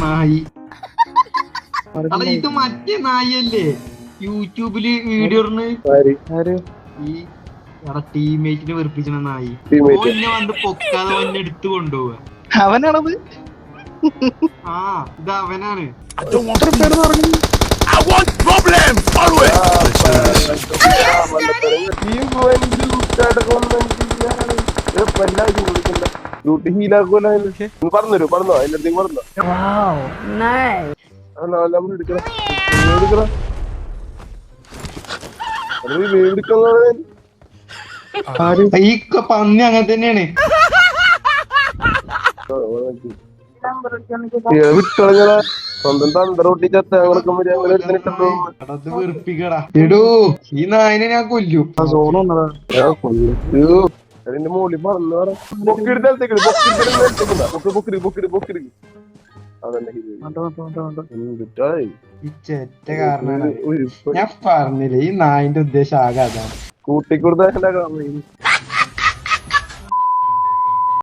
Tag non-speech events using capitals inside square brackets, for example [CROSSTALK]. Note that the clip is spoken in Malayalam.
നായി ഇത് മറ്റേ നായല്ലേ? യൂട്യൂബിൽ വീഡിയോ? ഈ എടാ ടീമേറ്റിനെ വെറുപ്പിച്ചണ നായി. ഓന്നെ വന്ന് പൊക്കാതെ എടുത്തു കൊണ്ടുപോവാ. അവനാണത്? ആ ഇത് അവനാണ്. പറഞ്ഞു പറഞ്ഞുതരൂ പറഞ്ഞോ അതിന്റെ അടുത്തേക്ക് പറഞ്ഞോ അല്ല അല്ല നമ്മൾ എടുക്കണം എടുക്കണം എടുക്കണം ഈ പന്നി അങ്ങനെ തന്നെയാണ്. [LAUGHS] വിട്ടളഞ്ഞതാ സ്വന്തം തന്ത്രോട്ടി ചത്ത ഞങ്ങൾക്ക് അങ്ങനെ എടുത്തിട്ടുണ്ടോ എടാ ഇത് വെറുപ്പിക്കടാ. എടോ ഈ നായനെ ഞാൻ കൊല്ലും. വന്നതാ അതിന്റെ മുകളിൽ പറഞ്ഞു ഞാൻ പറഞ്ഞില്ലേ ഈ നായിന്റെ ഉദ്ദേശം ആകെ അതാണ്. കൂട്ടിക്കൊടുത്ത